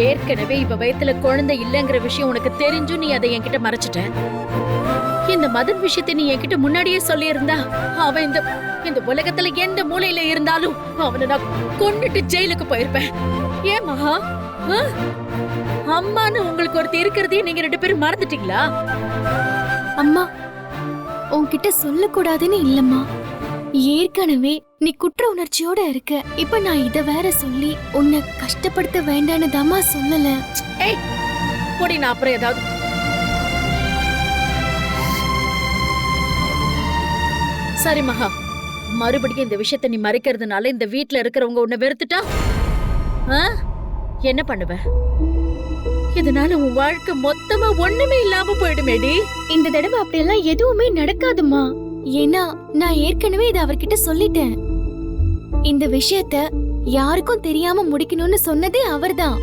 ஏற்கனவே இவ வயித்துல குழந்தை இல்லைங்கிற விஷயம் உனக்கு தெரிஞ்சும் நீ அதை என்கிட்ட மறைச்சிட்ட? இந்த மதன் விஷயத்தை நீ என்கிட்ட முன்னாடியே சொல்லியிருந்தா அவன் இந்த இந்த உலகத்துல எந்த மூலையில இருந்தாலும் அவனை நான் கொண்டுட்டு ஜெயிலுக்கு போயிருப்பேன். ஏன் மகா? அம்மான்னு உங்களுக்கு ஒருத்தர் இருக்கிறதையும் நீங்க ரெண்டு பேரும் மறந்துட்டீங்களா? அம்மா உன்கிட்ட சொல்லக்கூடாதுன்னு இல்லம்மா. ஏற்கனவே நீ குற்ற உணர்ச்சியோட இருக்க. இப்ப நான் இத வேற சொல்லி உன்னை கஷ்டப்படுத்த வேண்டான்னு தாம்மா சொல்லல. ஏய் போடி நான் அப்புறம் ஏதாவது சரி மகா. மறுபடியும் இந்த விஷயத்தை நீ மறைக்கிறதுனால இந்த வீட்ல இருக்கிறவங்க உன்னை வெறுத்துட்டா? என்ன பண்ணுவ? இதனால உன் வாழ்க்கை மொத்தமா ஒண்ணுமே இல்லாம போயிடுமேடி. இந்த தடவை அப்படியெல்லாம் எதுவுமே நடக்காதும்மா. ஏன்னா நான் ஏற்கனவே இதை அவர்கிட்ட சொல்லிட்டேன். இந்த விஷயத்த யாருக்கும் தெரியாம முடிக்கணும்னு சொன்னதே அவர்தான்.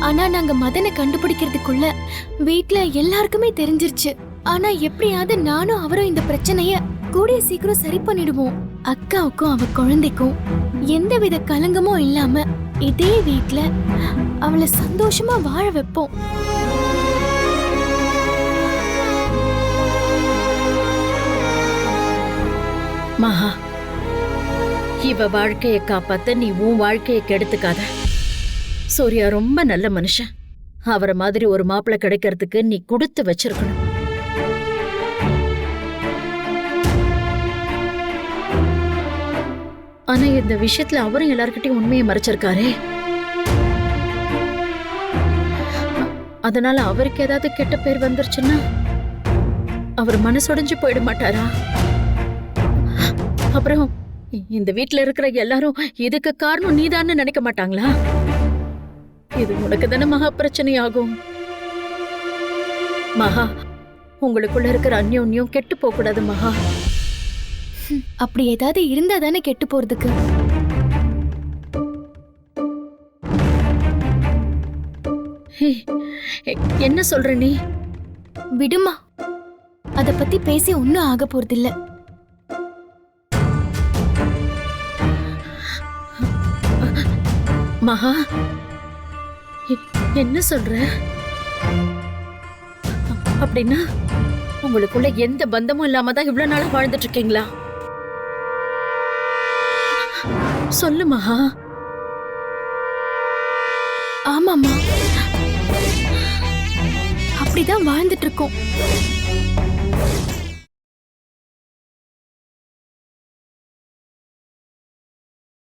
ஆனா நாங்க மதனை கண்டுபிடிக்கிறதுக்குள்ள வீட்ல எல்லாருக்குமே தெரிஞ்சிருச்சு. ஆனா எப்படியாவது நானும் அவரும் இந்த பிரச்சனைய கூடிய சீக்கிரம் சரி பண்ணிடுவோம். அக்காவுக்கும் அவ குழந்தைக்கும் எந்தவித கலங்கமும் இல்லாம இதே வீட்ல அவளை சந்தோஷமா வாழ வைப்போம். மகா. இவ வாழ்க்கையை காப்பாத்த நீ உன் வாழ்க்கையை கெடுத்துக்காத. சூர்யா ரொம்ப நல்ல மனுஷன். அவரை மாதிரி ஒரு மாப்பிள்ளை கிடைக்கிறதுக்கு நீ கொடுத்து வச்சிருக்கணும். ஆனா இந்த விஷயத்துல அவரும் எல்லார்கிட்டயும் உண்மையை மறைச்சிருக்காரே. அதனால அவருக்கு ஏதாவது கெட்ட பேர் வந்துருச்சுன்னா அவர் மனசுடைஞ்சு போயிட மாட்டாரா? அப்புறம் இந்த வீட்ல இருக்கிற எல்லாரும் இதுக்கு காரணம் நீதான்னு நினைக்க மாட்டாங்களா? இது உனக்கு தானே மகா பிரச்சனையாகும். மகா உங்களுக்குள்ள இருக்கிற அந்யோன்யம் கெட்டு போக கூடாது மகா. அப்படி ஏதாவது இருந்தா தானே கெட்டு போறதுக்கு. என்ன சொல்ற நீ? விடுமா. அத பத்தி பேசி ஒன்னும் ஆக போறதில்ல. மகா என்ன சொல்ற? அப்படின்னா உங்களுக்குள்ள எந்த பந்தமும் இல்லாம தான் இவ்வளவு நாளா வாழ்ந்துட்டு இருக்கீங்களா சொல்லு மகா. ஆமாமா அப்படிதான் வாழ்ந்துட்டு இருக்கோம்